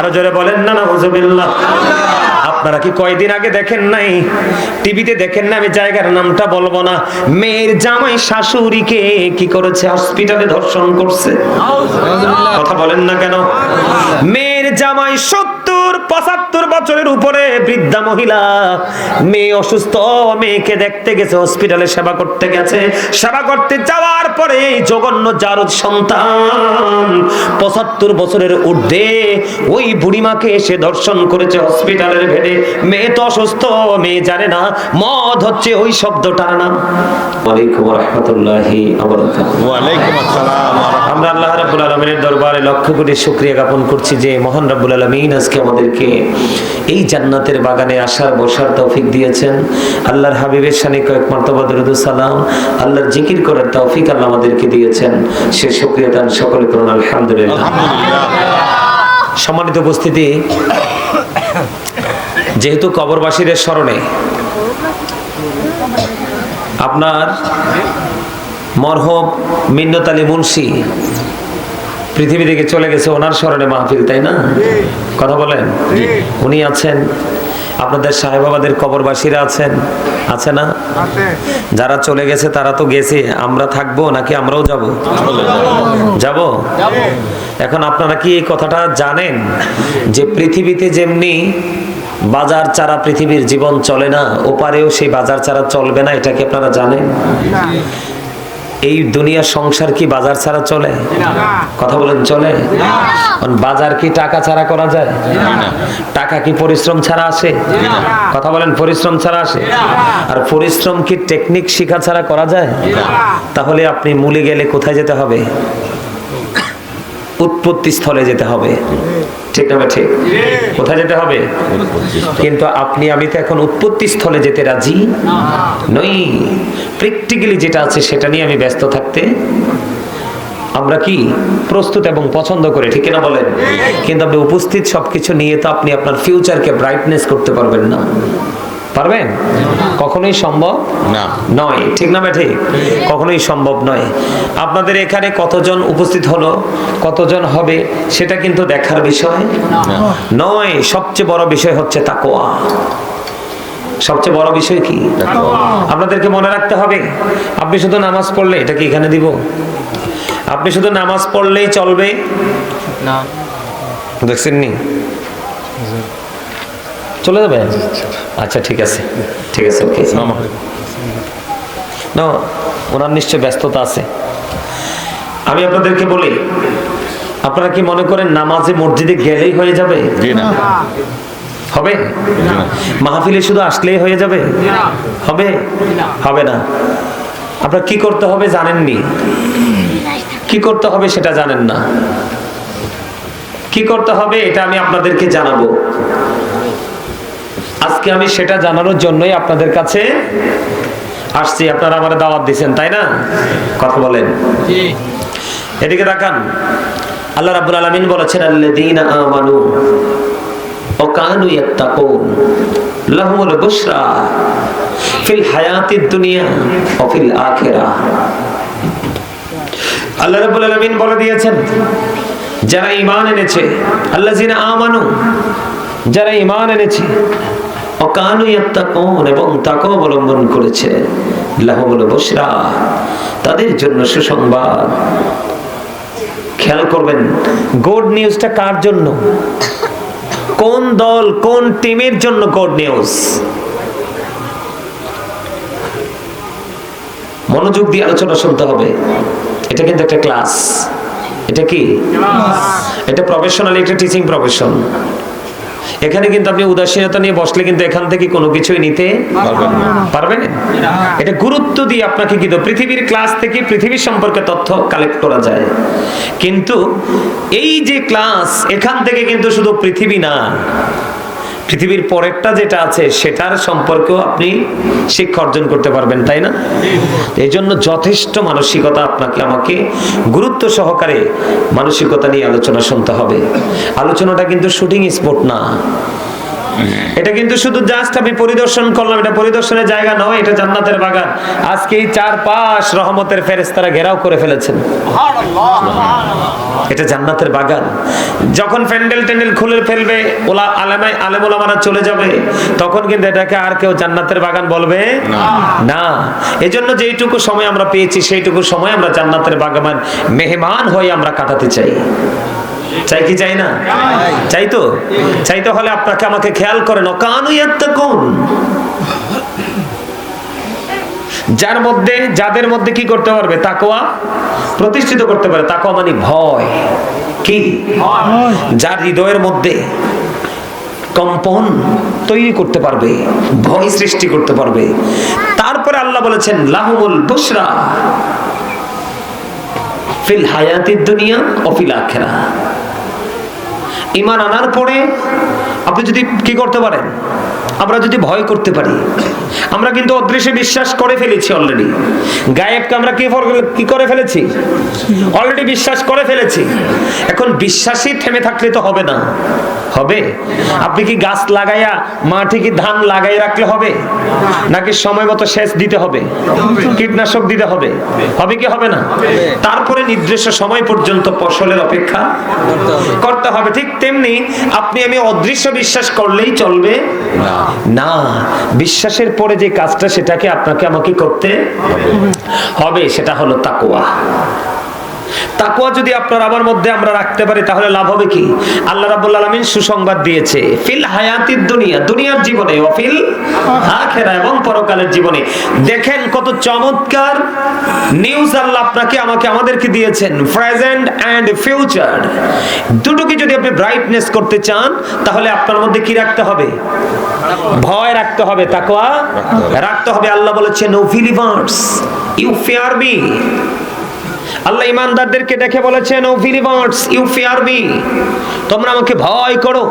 আরও জোরে বলেন না না হুজুবিল্লাহ আপনারা কি কয়দিন আগে দেখেন নাই? টিভিতে দেখেন না আমি জায়গার নামটা বলব না। মেয়ের জামাই শাশুড়িকে কি করেছে? হসপিটালে ধর্ষণ করছে। কথা বলেন না কেন? মেয়ের জামাই সত্তর পঁচাত্তর বছরের উপরে বৃদ্ধা মহিলা, মেয়ে অসুস্থ, মেয়েকে দেখতে গেছে হসপিটালে সেবা করতে গেছে। সেবা করতে যাওয়ার পরে জঘন্য জারদ সন্তান পঁচাত্তর বছরের ঊর্ধ্বে ওই বুড়িমাকে এসে দর্শন করেছে হসপিটালের ভেড়ে মেয়ে তো অসুস্থ, মেয়ে জানে না। মদ হচ্ছে ওই শব্দটার নাম। ওয়ালাইকুম রহমতুল্লাহি ওয়ালাইকুম আসসালাম। আমরা আল্লাহ রাব্বুল আলামিনের দরবারে লক্ষ কোটি শুকরিয়া জ্ঞাপন করছি যে মহান রাব্বুল আলামিন আজকে আমাদেরকে এই জান্নাতের বাগানে আসার বসার তৌফিক দিয়েছেন। আল্লাহর হাবিবের শানে কয়েক মার্তবা দরুদ সালাম। আল্লাহর জিকির করার তৌফিক আল্লাহ আমাদেরকে দিয়েছেন। সে শুকরিয়া দান সকলে করুন আলহামদুলিল্লাহ। সম্মানিত উপস্থিতি যেহেতু কবরবাসীদের স্মরণে আপনার মরহম মিন্নত আলী মুন্সি। পৃথিবী থেকে চলে গেছে ওনার স্মরণে মাহফিল তাই না? কথা বলেন। উনি আছেন আপনাদের সাহেব বাবাদের কবরবাসীরা আছেন আছে না? যারা চলে গেছে তারা তো গেছে আমরা থাকব নাকি আমরাও যাব? যাব? এখন আপনারা কি এই কথাটা জানেন? যে পৃথিবীতে যেমনি বাজার ছাড়া পৃথিবীর জীবন চলে না ওপারেও সেই বাজার ছাড়া চলবে না এটা কি আপনারা জানেন? এই দুনিয়ার সংসার কি বাজার ছাড়া চলে? কথা বলেন, চলে? বাজার কি টাকা ছাড়া করা যায়? টাকা কি পরিশ্রম ছাড়া আসে? কথা বলেন, পরিশ্রম ছাড়া আসে? আর পরিশ্রম কি টেকনিক শিখা ছাড়া করা যায়? তাহলে আপনি মূলে গেলে কোথায় যেতে হবে? উৎপত্তি স্থলে যেতে হবে। ঠিক না ঠিক? কোথায় যেতে হবে? কিন্তু আপনি, আমি তো এখন উৎপত্তি স্থলে যেতে রাজি নই। প্র্যাকটিক্যালি যেটা আছে সেটা নিয়ে আমি ব্যস্ত থাকতে আমরা কি প্রস্তুত এবং পছন্দ করে, ঠিক না বলেন? কিন্তু আপনি উপস্থিত সবকিছু নিয়ে তো আপনি আপনার ফিউচারকে ব্রাইটনেস করতে পারবেন না। পারবেন? কখনোই সম্ভব না। নয়। ঠিক না ঠিক কখনোই সম্ভব নয়। আপনাদের এখানে কতজন উপস্থিত হলো? কতজন হবে? সেটা কিন্তু দেখার বিষয়। নয় সবচেয়ে বড় বিষয় হচ্ছে তাকোয়া সবচেয়ে বড় বিষয় কি? আপনাদেরকে মনে রাখতে হবে আপনি শুধু নামাজ পড়লে এটা কি এখানে দিব? আপনি শুধু নামাজ পড়লেই চলবে? না। দেখছেন নি চলে যাবে? আচ্ছা ঠিক আছে। ঠিক আছে ওকে। না ওনার নিশ্চয় ব্যস্ততা আছে। আমি আপনাদেরকে বলি আপনারা কি মনে করেন নামাজে মসজিদে গেলেই হয়ে যাবে? হবে? মাহফিলে শুধু আসলেই হয়ে যাবে? হবে? হবে না। আপনার কি করতে হবে জানেননি? কি করতে হবে সেটা জানেন না। কি করতে হবে এটা আমি আপনাদেরকে জানাব। আজকে আমি সেটা জানানোর জন্যই আপনাদের কাছে আসছি। আপনারা আমার দাওয়াত দিচ্ছেন তাই না? কথা বলেন। এদিকে তাকান। আল্লাহ রাব্বুল আলামিন বলেছেন আল্লাযীনা আমানু ও কানু ইয়াত্তাকুন লাহুমুল বুশরা ফিল হায়াতিদ দুনিয়া ও ফিল আল্লাহ রাব্বুল আলামিন বলে দিয়েছেন যারা ঈমান এনেছে আল্লাযীনা আমানু যারা ঈমান এনেছে ইয়াত্তাকুন এবং তাকওয়া অবলম্বন করেছে। লাহুমুল বুশরা। তাদের জন্য সুসংবাদ। খেয়াল করবেন গুড নিউজটা কার জন্য? কোন দল কোন টিমের জন্য গুড নিউজ? মনোযোগ দিয়ে আলোচনা শুনতে হবে। এটা কিন্তু একটা ক্লাস। এটা কি? এটা প্রফেশনাল একটা টিচিং প্রফেশন এখানে কিন্তু আপনি উদাসীনতা নিয়ে বসলে কিন্তু এখান থেকে কোনো কিছুই নিতে পারবেন পারবেন এটা গুরুত্ব দিয়ে আপনাকে কিন্তু পৃথিবীর ক্লাস থেকে পৃথিবীর সম্পর্কে তথ্য কালেক্ট করা যায়। কিন্তু এই যে ক্লাস এখান থেকে কিন্তু শুধু পৃথিবী না পৃথিবীর পরেরটা যেটা আছে, সেটার সম্পর্কেও আপনি শিক্ষা অর্জন করতে পারবেন, তাই না? এই জন্য যথেষ্ট মানসিকতা আপনাকে, আমাকে গুরুত্ব সহকারে মানসিকতা নিয়ে আলোচনা শুনতে হবে। আলোচনাটা কিন্তু শুটিং স্পট না। এটা কিন্তু শুধু জাস্ট আমি পরিদর্শন করলাম, এটা পরিদর্শনের জায়গা নয়, এটা জান্নাতের বাগান। আজকে চার পাশ রহমতের ফেরেস্তারা ঘেরাও করে ফেলেছেন। এটা জান্নাতের বাগান। যখন প্যান্ডেল ট্যান্ডেল খুলে ফেলবে ওলা আলেমাই আলেম ওলামারা চলে যাবে তখন কিন্তু এটাকে আর কেউ জান্নাতের বাগান বলবে না। এজন্য যেইটুকু সময় আমরা পেয়েছি সেইটুকু সময় আমরা জান্নাতের বাগান মেহমান হয়ে আমরা কাটাতে চাই। চাই কি চাই না? চাই তো? চাইতে হলে আপনাকে আমাকে খেয়াল করেন। অকানু ইয়াত্তাকুন। যার মধ্যে যাদের মধ্যে কি করতে পারবে? তাকওয়া প্রতিষ্ঠিত করতে পারে। তাকওয়া মানে ভয়। কি? যার হৃদয়ের মধ্যে কম্পন তৈরি করতে পারবে ভয় সৃষ্টি করতে পারবে। তারপরে আল্লাহ বলেছেন লাহুমুল বুশরা ফিল হায়াতিদ দুনিয়া ও ফিল আখিরা ইমান আনার পরে আপনি যদি কি করতে পারেন? আমরা যদি ভয় করতে পারি, আমরা কিন্তু অদৃশ্যে বিশ্বাস করে ফেলেছি অলরেডি গায়েবকে আমরা কি কি করে ফেলেছি? অলরেডি বিশ্বাস করে ফেলেছি। এখন বিশ্বাসই থেমে থাকলে তো হবে না। হবে? আপনি কি গাছ লাগাইয়া মাঠে কি ধান লাগাই রাখলে হবে? নাকি সময় মতো সেচ দিতে হবে? কীটনাশক দিতে হবে? হবে কি হবে না? তারপরে নির্দিষ্ট সময় পর্যন্ত ফসলের অপেক্ষা করতে হবে। ঠিক তেমনি আপনি আমি অদৃশ্য বিশ্বাস করলেই চলবে না। না বিশ্বাসের পরে যে কাজটা সেটাকে আপনাকে আমাকে করতে হবে সেটা হলো তাকোয়া তাকুয়া যদি আপনার আমার মধ্যে আমরা রাখতে পারি, তাহলে লাভ হবে কি? আল্লাহ রাব্বুল আলামিন সুসংবাদ দিয়েছে, ফিল হায়াতিদ দুনিয়া, দুনিয়ার জীবনে ও ফিল আখিরা এবং পরকালের জীবনে। দেখেন কত চমৎকার নিউজ আল্লাহ আপনাকে, আমাকে, আমাদেরকে দিয়েছেন প্রেজেন্ট এন্ড ফিউচার দুটোকে যদি আপনি ব্রাইটনেস করতে চান, তাহলে আপনার মধ্যে কি রাখতে হবে? ভয় রাখতে হবে, তাকওয়া রাখতে হবে। আল্লাহ বলেছেন O believers you fear me আল্লাহ ইমানদারদেরকে দেখে বলেছেন O believers you fear me তোমরা আমাকে ভয় করো।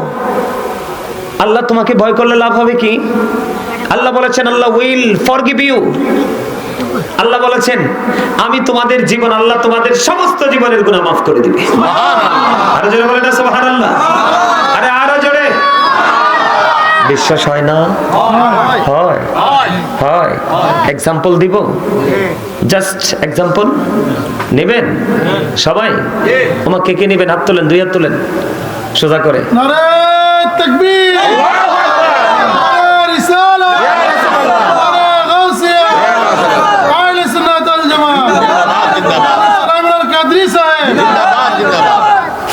আল্লাহ তোমাকে ভয় করলে লাভ হবে কি? আল্লাহ বলেছেন আল্লাহ উইল ফরগিভ ইউ আল্লাহ বলেছেন আমি তোমাদের জীবন আল্লাহ তোমাদের সমস্ত জীবনের গুনাহ মাফ করে দিবে। আরও জোরে বলেন না সুবহানাল্লাহ। আরে আরও বিশ্বাস হয় না? হয়। হয়। এক্সাম্পল দিব? জাস্ট এক্সাম্পল নেবেন? সবাই? তোমার কে কে নেবেন? হাত তোলেন দুই হাত তোলেন। সোজা করে।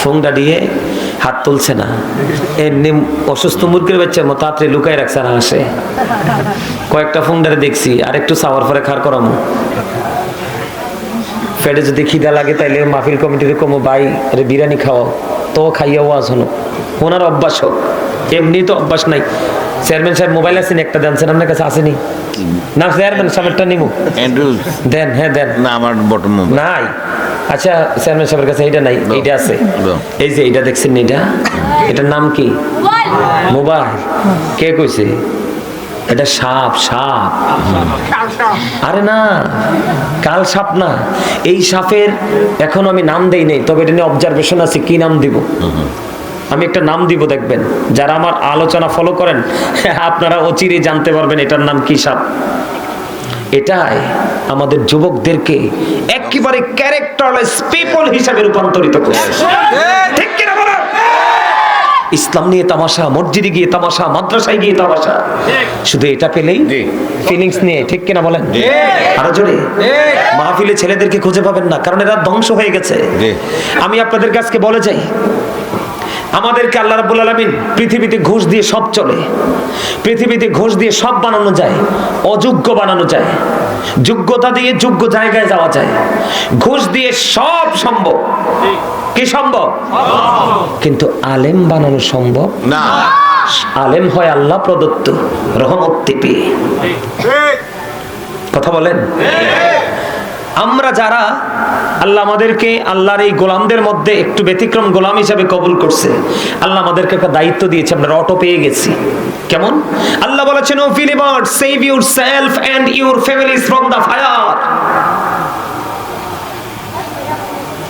ফোনটা দিয়ে হাত তুলছে না। এমনি অসুস্থ মুরগির বাচ্চার মতো হাতে লুকাই রাখছে না আসে কয়েকটা ফোনটারে দেখছি আর একটু সাওয়ার পরে খার করামো। পেটে যদি খিদা লাগে তাইলে মাহফিল কমিটির কমো ভাই রে বিরিয়ানি খাওয়াও তো খাইয়াও আস হলো। ওনার অভ্যাস হোক। এমনি তো অভ্যাস নাই। চেয়ারম্যান সাহেব মোবাইল আছেন একটা দেন। স্যার আপনার কাছে আসেনি না? চেয়ারম্যান সাহেবটা নিব দেন হ্যাঁ দেন। না আমার বটম নাই। আচ্ছা চেয়ারম্যান সাহেবের কাছে এটা নাই এইটা আছে। এই যে এটা দেখছেন না এটা এটার নাম কি? মোবাইল কে কইছে? এটা সাপ সাপ। আরে না কাল সাপ না। এই সাপের এখন আমি নাম দেই নাই তবে এটা নিয়ে অবজারভেশন আছে কি নাম দিব? আমি একটা নাম দিব দেখবেন। যারা আমার আলোচনা ফলো করেন আপনারা অচিরে জানতে পারবেন এটার নাম কি সাপ। এটাই আমাদের যুবকদেরকে একেবারে ক্যারেক্টারলেস পিপল হিসাবে রূপান্তরিত করছে ঠিক কিনা বলেন? ইসলাম নিয়ে তামাশা মসজিদে গিয়ে তামাশা মাদ্রাসায় গিয়ে তামাশা। শুধু এটা পেলেই। ফিলিংস নিয়ে ঠিক কিনা বলেন? আরও জোরে। মাহফিলে ছেলেদেরকে খুঁজে পাবেন না কারণ এরা ধ্বংস হয়ে গেছে। আমি আপনাদের কাছকে বলে যাই আমাদেরকে আল্লাহ রাব্বুল আলামিন পৃথিবীতে ঘুষ দিয়ে সব চলে। পৃথিবীতে ঘুষ দিয়ে সব বানানো যায় অযোগ্য বানানো যায় যোগ্যতা দিয়ে যোগ্য জায়গায় যাওয়া যায়। ঘুষ দিয়ে সব সম্ভব। কি সম্ভব? কিন্তু আলেম বানানো সম্ভব? না। আলেম হয় আল্লাহ প্রদত্ত রহমত টিপি কথা বলেন? আমরা যারা আল্লাহ আমাদেরকে আল্লাহর এই গোলামদের মধ্যে একটু ব্যতিক্রম গোলাম হিসাবে কবুল করছে, আল্লাহ আমাদেরকে একটা দায়িত্ব দিয়েছে, আমরা অটো পেয়ে গেছি। কেমন? আল্লাহ বলেছেন, O ফিলিবার্ড save yourself and your families from the fire.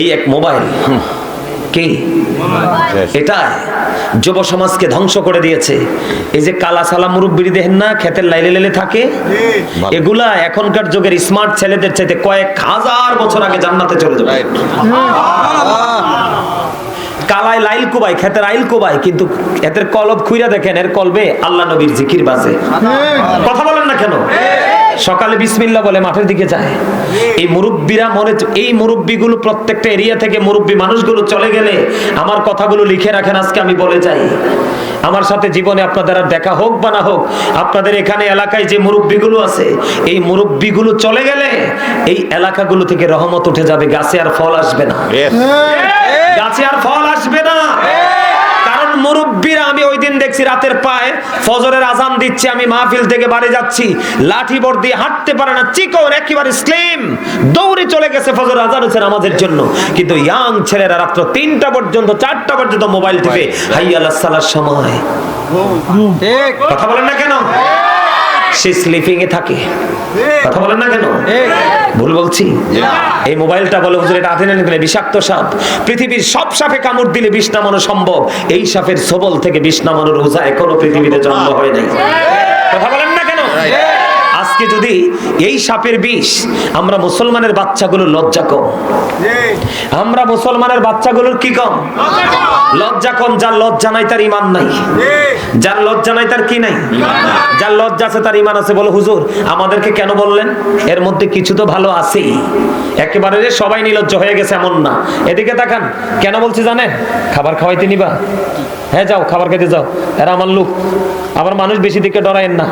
এই এক মোবাইল কি? Yes. এটা যুব সমাজকে ধ্বংস করে দিয়েছে। এই যে কালা সালা মুরব্বিরি দেখেন না ক্ষেতের লাইলে লাইলে থাকে। এগুলা এখনকার যুগের স্মার্ট ছেলেদের চাইতে কয়েক হাজার বছর আগে জান্নাতে চলে যাবে। কালায় লাইল কুবাই ক্ষেতের আইল কুবাই কিন্তু এদের কলব খুইরা দেখেন এর কলবে আল্লাহ নবীর জিকির বাজে। কথা বলেন না কেন? সকালে বিসমিল্লাহ বলে মাঠের দিকে যায়। এই মুরব্বীরা মনে এই মুরব্বীগুলো প্রত্যেকটা এরিয়া থেকে মুরব্বী মানুষগুলো চলে গেলে আমার কথাগুলো লিখে রাখেন আজকে আমি বলে যাই। আমার সাথে জীবনে আপনাদের আর দেখা হোক বা না হোক আপনাদের এখানে এলাকায় যে মুরব্বীগুলো আছে এই মুরব্বীগুলো চলে গেলে এই এলাকাগুলো থেকে রহমত উঠে যাবে গাছে আর ফল আসবে না। গাছে আর ফল আসবে না। মুরব্বীরা আমি ওই দিন দেখছি রাতের পায়ে ফজরের আজান দিচ্ছে আমি মাহফিল থেকে বাড়ি যাচ্ছি লাঠি বর দিয়ে হাঁটতে পারে না চিকন একেবারে স্লিম দৌড়ে চলে গেছে ফজর আজান হচ্ছে নামাজের জন্য। কিন্তু ইয়াং ছেলেরা রাত্র তিনটা পর্যন্ত চারটা পর্যন্ত মোবাইল টিপে হাই আল্লাহ সালার সময়। কথা বলেন না কেন? সে স্লিপিং এ থাকে। কথা বলেন না কেন? ভুল বলছি। এই মোবাইলটা বলে হুজুর, এটা নিলে বিষাক্ত সাপ। পৃথিবীর সব সাপে কামড় দিলে বিষ নামানো সম্ভব। এই সাপের সবল থেকে বিষ নামানোর রোজা এখনও পৃথিবীতে জন্ম হয় নাই। কথা বলেন না কেন? আজকে যদি এই সাপের বিষ, আমরা মুসলমানের বাচ্চাগুলো লজ্জা কম। আমরা মুসলমানের বাচ্চাগুলোর কি কম? লজ্জা কম, যার লজ্জা নাই তার ইমান নাই। যার লজ্জা নাই তার কি নাই? যার লজ্জা আছে তার ইমান আছে। বলো, হুজুর, আমাদেরকে কেন বললেন? এর মধ্যে কিছু তো ভালো আছেই। একেবারে যে সবাই নিলজ্জ হয়ে গেছে এমন না। এদিকে তাকান। কেন বলছি জানেন? খাবার খাওয়াইতে নিবা। হ্যাঁ যাও, খাবার খেতে যাও। এরা আমার লোক। আবার মানুষ বেশি দিকে ডরায়েন না।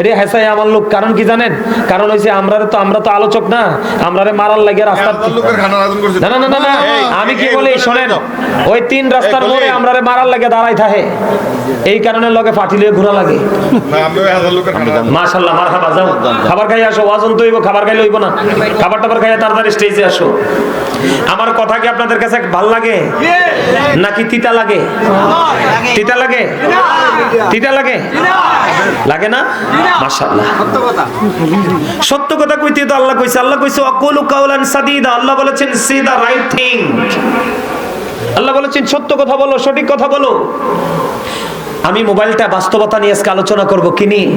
এরে হেসাই আমার লোক কারণ কি জানেন? কারণ হয়েছে আমরা তো আমরা তো আলোচক না। আমরা মারার লাগে রাস্তা লোকের খানা আয়োজন করছে। না না না না আমি কি বলি শোনেন। ওই তিন রাস্তার মোড়ে বলি। আমরা মারার লাগে দাঁড়াই থাকে। এই কারণে লগে ফাটিলে ঘোরা লাগে। না আমি ওই হাজার লোকের খানা মাশাআল্লাহ মারহাবা যাও। খাবার খাই আসো ওয়াজন তো হইব খাবার খাইলে হইব না। খাবার টাবার খাইয়া তাড়াতাড়ি স্টেজে আসো। আমার কথা কি আপনাদের কাছে ভালো লাগে? নাকি তিতা লাগে। তিতা লাগে? তিতা লাগে? লাগে না? মাশাআল্লাহ। সত্য কথা কইতে তো আল্লাহ কইছে আল্লাহ কইছে, অকুলু কাউলান সাদিদা। আল্লাহ বলেছেন সে দা রাইট থিং আল্লাহ বলেছেন, সত্য কথা বলো, সঠিক কথা বলো। আমি মোবাইলটা বাস্তবতা নিয়ে আজকে আলোচনা করব, কি নিয়ে?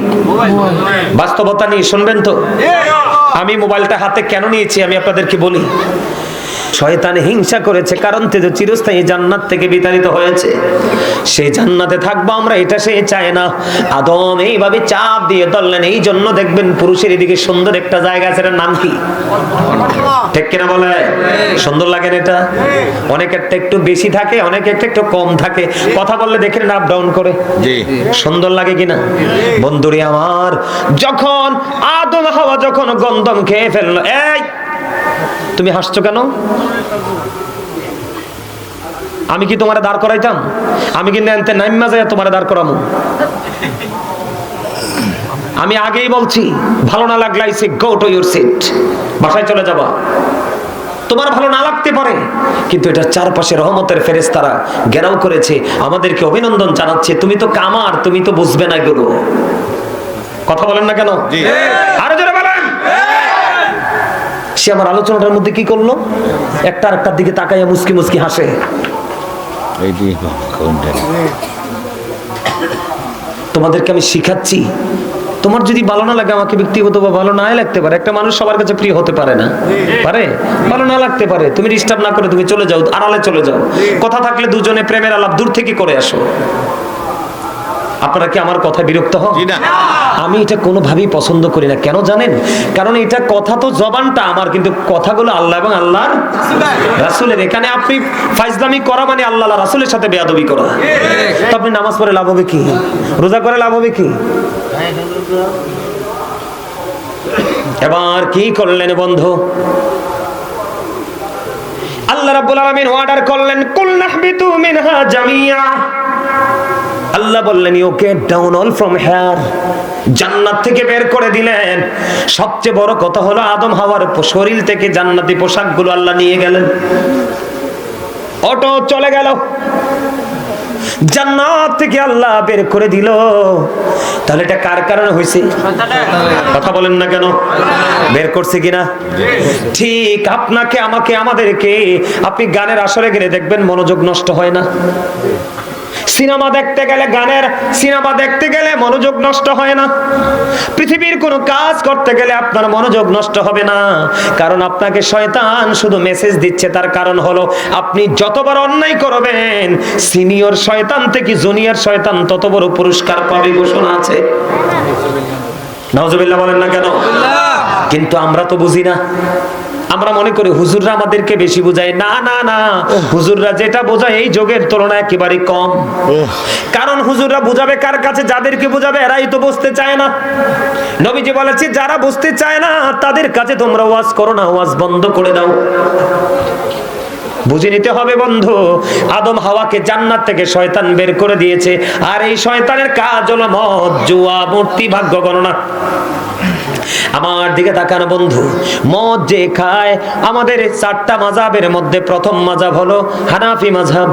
বাস্তবতা নিয়ে, শুনবেন তো? আমি মোবাইলটা হাতে কেন নিয়েছি, আমি আপনাদেরকে বলি। শয়তান হিংসা করেছে কারণ তে যে চিরস্থায়ী জান্নাত থেকে বিতাড়িত হয়েছে। সেই জান্নাতে থাকব আমরা এটা সে চায় না। আদম এইভাবে চাপ দিয়ে ধরলেন এই জন্য দেখবেন পুরুষের এদিকে সুন্দর একটা জায়গা আছে নাম কি? ঠিক কিনা বলে? সুন্দর লাগে না এটা? অনেকেরটা একটু বেশি থাকে অনেকেরটা একটু কম থাকে। কথা বললে দেখেন আপ ডাউন করে। জি। সুন্দর লাগে কিনা? বন্ধুরে আমার যখন আদম হাওয়া যখন গন্ধম খেয়ে ফেলল এই তুমি হাসছো কেন? আমি কি তোমারে দাঁড় করাইতাম? আমি কিন্তু এনতে নাইম্মা যায় তোমারে দাঁড় করামু। আমি আগেই বলছি ভালো না লাগলে আইসে গো টু ইউর সিট বাসায় চলে যাবা। তোমার ভালো না লাগতে পারে কিন্তু এটা চারপাশে রহমতের ফেরেশতারা ঘেরাও করেছে আমাদেরকে অভিনন্দন জানাচ্ছে। তুমি তো কামার তুমি তো বুঝবে না এগুলো। কথা বলেন না কেন। আরও সে আমার আলোচনাটার মধ্যে কি করল? একটা আরেকটার দিকে তাকাইয়া মুসকি মুসকি হাসে। তোমাদেরকে আমি শিখাচ্ছি তোমার যদি ভালো না লাগে আমাকে ব্যক্তিগত বা ভালো নাই লাগতে পারে। একটা মানুষ সবার কাছে প্রিয় হতে পারে না। পারে? ভালো না লাগতে পারে। তুমি ডিস্টার্ব না করে তুমি চলে যাও আড়ালে চলে যাও। কথা থাকলে দুজনে প্রেমের আলাপ দূর থেকে করে আসো। আপনারা কি আমার কথা বিরক্ত হন? জি না। আমি এটা কোনোভাবেই পছন্দ করি না। কেন জানেন? কারণ এটা কথা তো জবানটা আমার কিন্তু কথাগুলো আল্লাহ এবং আল্লাহর রাসূলের। এখানে আপনি ফাইজলামি করা মানে আল্লাহ রাসূলের সাথে বেয়াদবি করা। তো আপনি নামাজ পড়ে লাভ হবে কি? রোজা করে লাভ হবে কি? এবার কি করলেন বন্ধু? আল্লাহ রাব্বুল আলামিন অর্ডার করলেন কুল নাহবিতু মিনহা জামিয়া। আল্লাহ বললেন get down all from here জান্নাত থেকে বের করে দিলেন। সবচেয়ে বড় কথা হলো, আদম হাওয়ার শরীর থেকে জান্নাতি পোশাকগুলো আল্লাহ নিয়ে গেলেন। অটো চলে গেল। জান্নাত থেকে আল্লাহ বের করে দিল। তাহলে এটা কার কারণে হয়েছে? কথা বলেন না কেন? বের করছে কিনা? ঠিক, আপনাকে, আমাকে, আমাদেরকে। আপনি গানের আসরে গেলে দেখবেন মনোযোগ নষ্ট হয় না। সিনেমা দেখতে গেলে গানের সিনেমা দেখতে গেলে মনোযোগ নষ্ট হয় না। পৃথিবীর কোনো কাজ করতে গেলে আপনার মনোযোগ নষ্ট হবে না। কারণ আপনাকে শয়তান শুধু মেসেজ দিচ্ছে তার কারণ হলো আপনি যতবার অন্যায় করবেন সিনিয়র শয়তান থেকে জুনিয়র শয়তান তত বড় পুরস্কার পাবে ঘোষণা আছে। নজবিল্লাহ বলেন না কেন? কিন্তু আমরা তো বুঝি না। আমরা মনে করি হুজুররা আমাদেরকে বেশি বোঝায়। না না না। হুজুররা যেটা বোঝায় এই যোগের তুলনায় একেবারে কম। কারণ হুজুররা বুঝাবে কার কাছে যাদেরকে বুঝাবে এরাই তো বুঝতে চায় না। নবীজি বলেছে যারা বুঝতে চায় না তাদের কাছে তোমরা ওয়াজ করো না ওয়াজ বন্ধ করে দাও। বুঝে নিতে হবে বন্ধু আদম হাওয়াকে জান্নাত থেকে শয়তান বের করে দিয়েছে। আর এই শয়তানের কাজ হলো মদ জুয়া মূর্তি ভাগ্য গণনা। আমার দিকে তাকানো বন্ধু মদ যে খায় আমাদের চারটা মাজাবের মধ্যে প্রথম মাজাব হলো হানাফি মাঝাব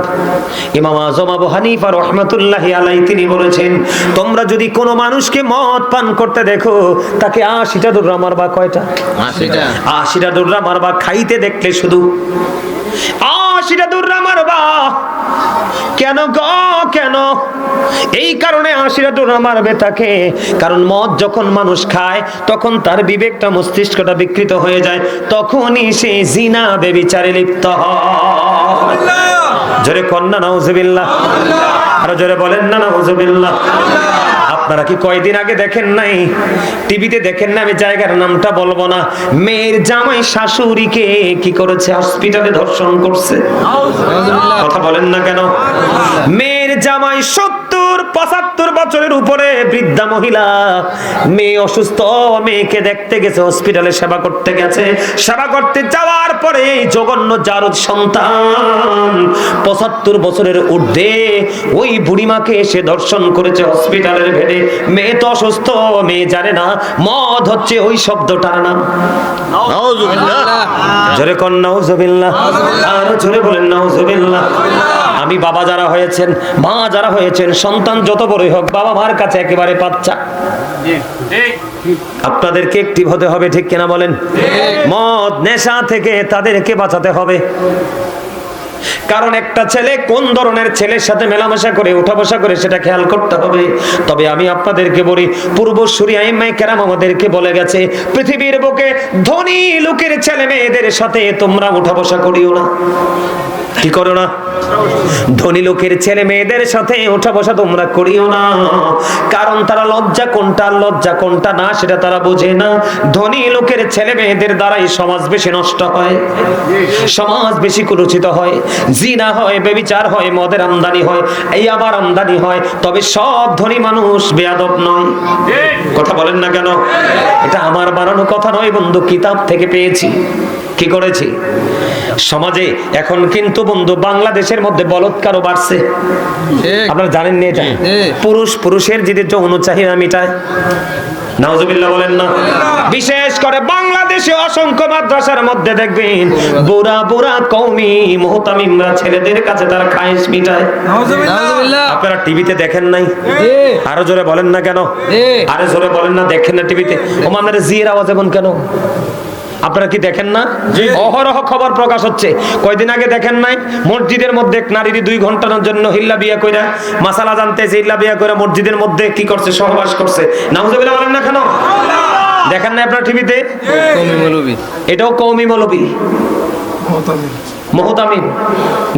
ইমাম আজম আবু হানিফা রহমাতুল্লাহি আলাই তিনি বলেছেন তোমরা যদি কোনো মানুষকে মদ পান করতে দেখো তাকে আশিটা দৌড়া মারবা কয়টা? আশিটা। দৌড়া মারবা খাইতে দেখলে শুধু। আশিটা দৌড়া মারবা কেন গ কেন? এই কারণে আশিরা ডোরা মারবে তাকে কারণ মদ যখন মানুষ খায় তখন তার বিবেকটা মস্তিষ্কটা বিকৃত হয়ে যায়। তখনই সে জিনা বেবিচারে লিপ্ত হয়। জোরে কন্যা নাউজুবিল্লাহ। আরও জোরে বলেন না নাউজুবিল্লাহ। আপনারা কি কয়দিন আগে দেখেন নাই? টিভিতে দেখেন না আমি জায়গার নামটা বলব না। মেয়ের জামাই শাশুড়িকে কি করেছে? হসপিটালে ধর্ষণ করছে। কথা বলেন না কেন? মেয়ের জামাই সত্তর পঁচাত্তর বছরের উপরে বৃদ্ধা মহিলা মেয়ে অসুস্থ মেয়েকে দেখতে গেছে হসপিটালে সেবা করতে গেছে। সেবা করতে যাওয়ার পরে জঘন্য জারদ সন্তান পঁচাত্তর বছরের ঊর্ধ্বে ওই বুড়িমাকে এসে দর্শন করেছে হসপিটালের ভেড়ে মেয়ে তো অসুস্থ মেয়ে জানে না। মদ হচ্ছে ওই শব্দটার নাম। জোরে কন নাউজুবিল্লাহ। আর জোরে বলেন নাউজুবিল্লাহ। আমি বাবা যারা হয়েছেন, মা যারা হয়েছেন, সন্তান যত বড়ই হোক, বাবা মার কাছে একেবারে বাচ্চা। আপনাদেরকে একটিভ হতে হবে, ঠিক কিনা বলেন? মদ, নেশা থেকে তাদেরকে বাঁচাতে হবে। কারণ একটা ছেলে কোন ধরনের ছেলের সাথে মেলামেশা করে উঠা বসা করে, সেটা খেয়াল করতে হবে। তবে আমি আপনাদেরকে বলি পূর্বসূরি আইমাই কেরাম আমাদেরকে বলে গেছে, পৃথিবীর বুকে ধনী লোকের ছেলে মেয়েদের সাথে তোমরা উঠা বসা করিও না। কি করো না? ধনী লোকের ছেলে মেয়েদের সাথে ওঠা বসা তোমরা করিও না। কারণ তারা লজ্জা কোনটা লজ্জা কোনটা না, সেটা তারা বোঝে না। ধনী লোকের ছেলে মেয়েদের দ্বারাই সমাজ বেশি নষ্ট হয়, সমাজ বেশি কুলুচিত হয়, জিনা হয়, বেবিচার হয়, মদের আমদানি হয়, এই আবার আমদানি হয়। তবে সব ধনী মানুষ বেয়াদব নয়। কথা বলেন না কেন? এটা আমার বানানো কথা নয় বন্ধু, কিতাব থেকে পেয়েছি। কি করেছি? সমাজে এখন কিন্তু বন্ধু বাংলাদেশের মধ্যে বলৎকারও বাড়ছে। আপনারা জানেন না এটা? পুরুষ পুরুষের যদি যৌন চাহিদা মিটায় নাউজুবিল্লাহ বলেন না। বিশেষ করে বাংলাদেশে অসংখ্য মাদ্রাসার মধ্যে দেখবেন বুড়া বুড়া কৌমি মোহতামিমরা ছেলেদের কাছে তারা খায়েশ মিটায়। আপনারা টিভিতে দেখেন নাই? আরও জোরে বলেন না কেন? আরও জোরে বলেন না দেখেন না টিভিতে। ও মানে জিয়ের আওয়াজ এমন কেন? আপনারা কি দেখেন না? অহরহ খবর প্রকাশ হচ্ছে। কয়দিন আগে দেখেন নাই? মসজিদের মধ্যে এক নারীর দুই ঘণ্টার জন্য হিল্লা বিয়া কইরা মাসালা জানতেছে হিল্লা বিয়া কইরা মসজিদের মধ্যে কি করছে সহবাস করছে। নাউজুবিল্লাহ বলেন না কেন? দেখেন না আপনার টিভিতে? এটাও কৌমি মৌলবী। মহতামিন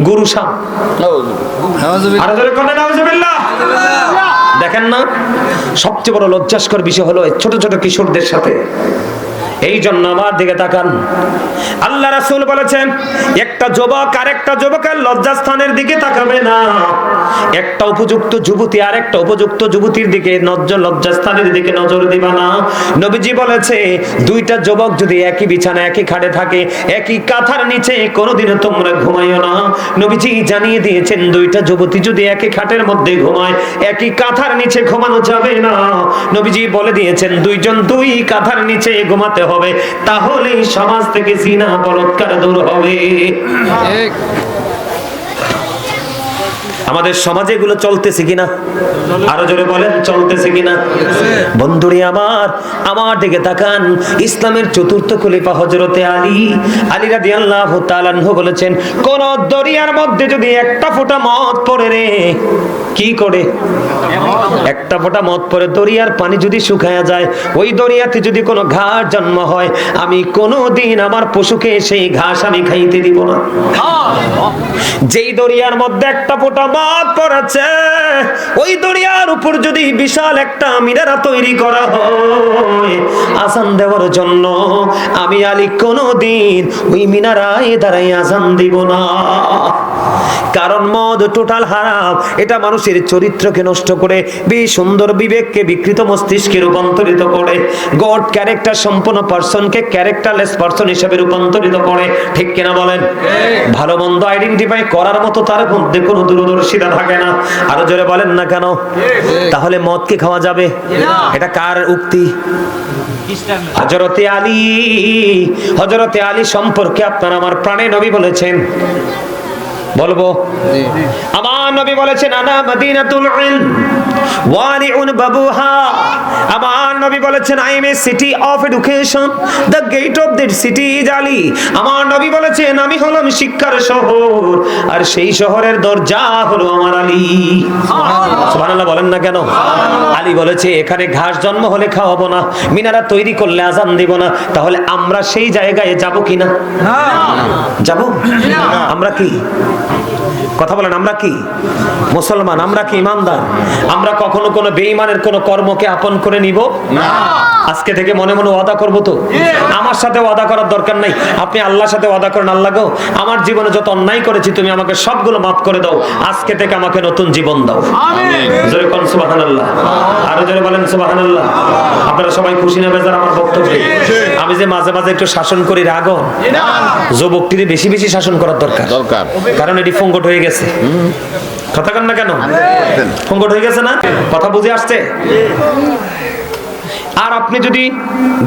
গুরু শাহ আরও জোরে করে নাউজুবিল্লাহ! দেখেন না? সবচেয়ে বড় লজ্জাস্কর বিষয় হলো ছোট ছোট কিশোরদের সাথে। এই জন্য আমার দিকে তাকান। আল্লাহ রাসুল বলেছেন, একটা যুবক আর একটা যুবকের লজ্জাস্থানের দিকে তাকাবে না। একটা উপযুক্ত যুবতী আর একটা উপযুক্ত যুবতীর দিকে নজর লজ্জাস্থানের দিকে নজর দিবা না। নবীজি বলেছে, দুইটা যুবক যদি একই বিছানা একই খাটে থাকে, একই কাঁথার নিচে, কোনোদিনও তোমরা ঘুমাইও না। নবীজি জানিয়ে দিয়েছেন, দুইটা যুবতী যদি একই খাটের মধ্যে ঘুমায়, একই কাঁথার নিচে ঘুমানো যাবে না। নবীজি বলে দিয়েছেন, দুইজন দুই কাঁথার নিচে ঘুমাতে হবে তাহলেই সমাজ থেকে সিনা বলৎকার দূর হবে। আমাদের সমাজে এগুলো চলতেছে কিনা? আরও জোরে বলেন, চলতেছে কিনা? বন্ধুরি আমার আমার দিকে তাকান। ইসলামের চতুর্থ খলিফা হজরতে আলী আলী তাআলা আনহু বলেছেন, কোন দরিয়ার মধ্যে যদি একটা ফোঁটা মদ পড়ে রে, কি করে? একটা ফোঁটা মদ পড়ে, দরিয়ার পানি যদি শুকায়া যায়, ওই দরিয়াতে যদি কোনো ঘাস জন্ম হয়, আমি কোনো দিন আমার পশুকে সেই ঘাস আমি খাইতে দিব না। যেই দরিয়ার মধ্যে একটা ফোঁটা মদ পড়েছে। ওই দরিয়ার উপর যদি বিশাল একটা মিনারা তৈরি করা হয় আসান দেওয়ার জন্য আমি আলী কোনোদিন ওই মিনারায় দাঁড়াই আসান দিব না। কারণ মদ টোটাল হারাম। এটা মানুষের চরিত্রকে নষ্ট করে বি সুন্দর বিবেককে বিকৃত মস্তিষ্কে রূপান্তরিত করে। গড ক্যারেক্টার সম্পন্ন পার্সনকে ক্যারেক্টারলেস পার্সন হিসেবে রূপান্তরিত করে। ঠিক কিনা বলেন? ভালো মন্দ আইডেন্টিফাই করার মতো তার মধ্যে কোনো দূরদর্শিতা থাকে না। আরও জোরে বলেন না কেন? তাহলে মদ কি খাওয়া যাবে? এটা কার উক্তি? হজরতে আলী। হজরতে আলী সম্পর্কে আপনার আমার প্রাণে নবী বলেছেন। বলব? আমার নবী বলেছেন আনা মদিনাতুল ইলম ওয়ালিউন বাবুহা। আমার নবী বলেছেন I am a city of education the gate of that city is Ali. আমার নবী বলেছেন আমি হলাম শিক্ষার শহর আর সেই শহরের দরজা হলো আমার আলী। সুবহানাল্লাহ। বলেন না কেন? আলী বলেছে এখানে ঘাস জন্ম হলে খাওয়াবো না মিনারা তৈরি করলে আজান দিব না তাহলে আমরা সেই জায়গায় যাব কিনা? যাব? আমরা কি? Thank you. কথা বলেন আমরা কি? মুসলমান আমরা কি ইমানদার? আমরা কখনো কোনো বেঈমানের কোনো কর্মকে আপন করে নিব? আজকে থেকে মনে মনে ওয়াদা করব তো। আমার সাথে ওয়াদা করার দরকার নাই। আপনি আল্লাহর সাথে ওয়াদা করেন আল্লাহ গো আমার জীবনে যত অন্যায় করেছি তুমি আমাকে সবগুলো মাফ করে দাও। আজকে থেকে আমাকে নতুন জীবন দাও। জোরে কোন সুবহানাল্লাহ। আরও জোরে বলেন সুবহানাল্লাহ। আপনারা সবাই খুশি না বেজার আমার বক্তব্যে? আমি যে মাঝে মাঝে একটু শাসন করি রাগ যুবকটির বেশি বেশি শাসন করার দরকার। দরকার। কারণ এটি ফঙ্কট হয়ে গেছে। কথা কান না কেন? ফঙ্কট হয়ে গেছে না? কথা বুঝে আসছে? আর আপনি যদি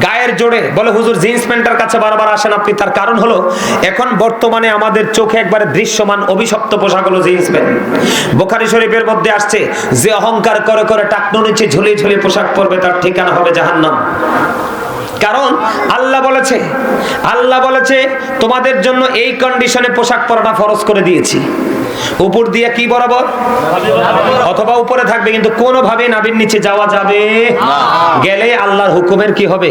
গায়ের জোরে বলে, হুজুর, জিন্স প্যান্টের কাছে বারবার আসেন, আপনি তার কারণ হলো, এখন বর্তমানে আমাদের চোখে একবারে দৃশ্যমান অভিশপ্ত পোশাক হলো জিন্স প্যান্ট। বোখারি শরীফের মধ্যে আসছে, যে অহংকার করে করে টাকনো নিচে ঝুলিয়ে ঝুলিয়ে পোশাক পরবে, তার ঠিকানা হবে জাহান্নাম। কারণ আল্লাহ বলেছে আল্লাহ বলেছে, তোমাদের জন্য এই কন্ডিশনে পোশাক পরাটা ফরজ করে দিয়েছি। উপর দিয়ে কি বরাবর? অথবা উপরে থাকবে, কিন্তু কোনোভাবে নাবির নিচে যাওয়া যাবে গেলে আল্লাহর হুকুমের কি হবে?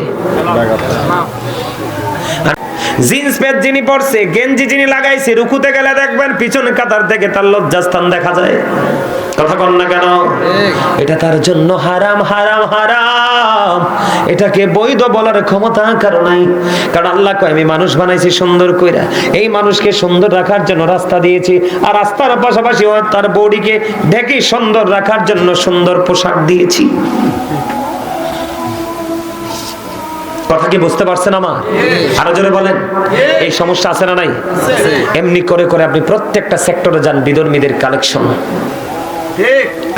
জিন্স প্যান্ট যিনি পরছে, গেঞ্জি যিনি লাগাইছে রুকুতে গেলে দেখবেন পিছনে কাতার থেকে তার লজ্জাস্থান দেখা যায়। কথা কন না কেন? এটা তার জন্য হারাম হারাম হারাম। এটাকে বৈধ বলার ক্ষমতা কারও নাই। কারণ আল্লাহ কয়, আমি মানুষ বানাইছি সুন্দর কইরা। এই মানুষকে সুন্দর রাখার জন্য রাস্তা দিয়েছি। আর রাস্তার পাশাপাশি তার বডিকে ঢেকে সুন্দর রাখার জন্য সুন্দর পোশাক দিয়েছি। কথা কি বুঝতে পারছেন আমার? আরও জোরে বলেন। এই সমস্যা আছে না নাই? এমনি করে করে আপনি প্রত্যেকটা সেক্টরে যান, বিধর্মীদের কালেকশন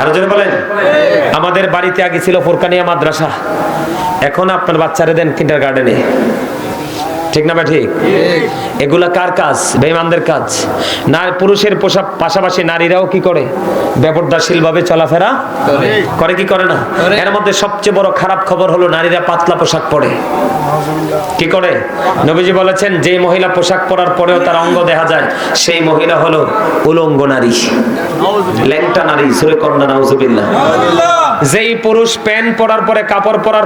আরও জোরে বলেন। আমাদের বাড়িতে আগে ছিল ফুরকানিয়া মাদ্রাসা। এখন আপনার বাচ্চারা দেন কিন্ডার গার্ডেনে ঠিক না ঠিক। এগুলা কার কাজ? বেঈমানদের কাজ। না পুরুষের পোশাক পাশাপাশি নারীরাও কি করে? ব্যবদাশীল ভাবে চলাফেরা করে। কি করে না? এর মধ্যে সবচেয়ে বড় খারাপ খবর হলো নারীরা পাতলা পোশাক পরে। কি করে? নবীজি বলেছেন যে মহিলা পোশাক পরার পরেও তার অঙ্গ দেখা যায় সেই মহিলা হলো উলঙ্গ নারী। ল্যাংটা নারী সুরে কন্যা নাউজুবিল্লাহ। যেই পুরুষ প্যান্ট পরার পরে কাপড় পরার